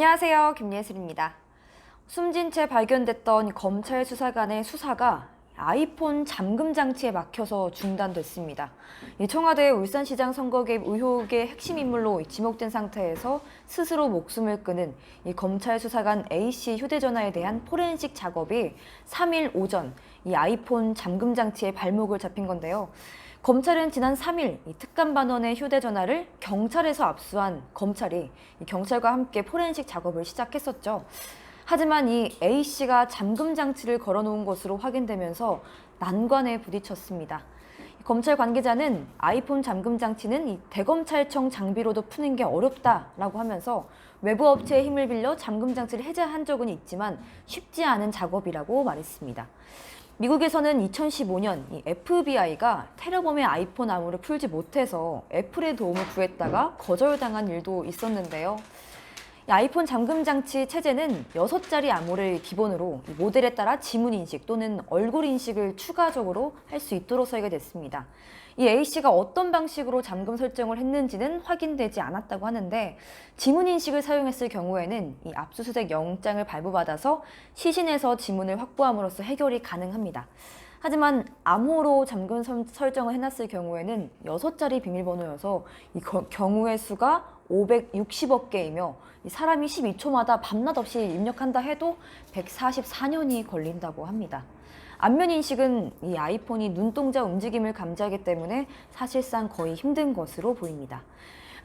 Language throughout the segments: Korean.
안녕하세요. 김예슬입니다. 숨진 채 발견됐던 검찰 수사관의 수사가 아이폰 잠금 장치에 막혀서 중단됐습니다. 이 청와대 울산시장 선거 개입 의혹의 핵심 인물로 지목된 상태에서 스스로 목숨을 이 검찰 수사관 A 씨 휴대전화에 대한 포렌식 작업이 3일 오전 이 아이폰 잠금 장치에 발목을 잡힌 건데요. 검찰은 지난 3일 이 특감 반원의 휴대전화를 경찰에서 압수한 검찰이 이 경찰과 함께 포렌식 작업을 시작했었죠. 하지만 이 A 씨가 잠금 장치를 걸어놓은 것으로 확인되면서 난관에 부딪혔습니다. 검찰 관계자는 아이폰 잠금 장치는 이 대검찰청 장비로도 푸는 게 어렵다라고 하면서 외부 업체의 힘을 빌려 잠금 장치를 해제한 적은 있지만 쉽지 않은 작업이라고 말했습니다. 미국에서는 2015년 이 FBI가 테러범의 아이폰 암호를 풀지 못해서 애플의 도움을 구했다가 거절당한 일도 있었는데요. 이 아이폰 잠금 장치 체제는 6자리 암호를 기본으로 이 모델에 따라 지문 인식 또는 얼굴 인식을 추가적으로 할 수 있도록 설계됐습니다. 이 A씨가 어떤 방식으로 잠금 설정을 했는지는 확인되지 않았다고 하는데 지문 인식을 사용했을 경우에는 이 압수수색 영장을 발부받아서 시신에서 지문을 확보함으로써 해결이 가능합니다. 하지만 암호로 잠금 설- 설정을 해놨을 경우에는 6자리 비밀번호여서 이 거- 경우의 수가 560억 개이며 이 사람이 12초마다 밤낮 없이 입력한다 해도 144년이 걸린다고 합니다. 안면 인식은 이 아이폰이 눈동자 움직임을 감지하기 때문에 사실상 거의 힘든 것으로 보입니다.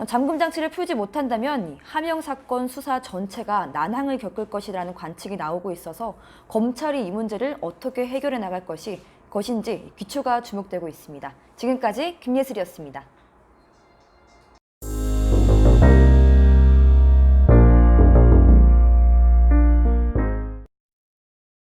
잠금 장치를 풀지 못한다면 이 하명 사건 수사 전체가 난항을 겪을 것이라는 관측이 나오고 있어서 검찰이 이 문제를 어떻게 해결해 나갈 것이 것인지 귀추가 주목되고 있습니다. 지금까지 김예슬이었습니다.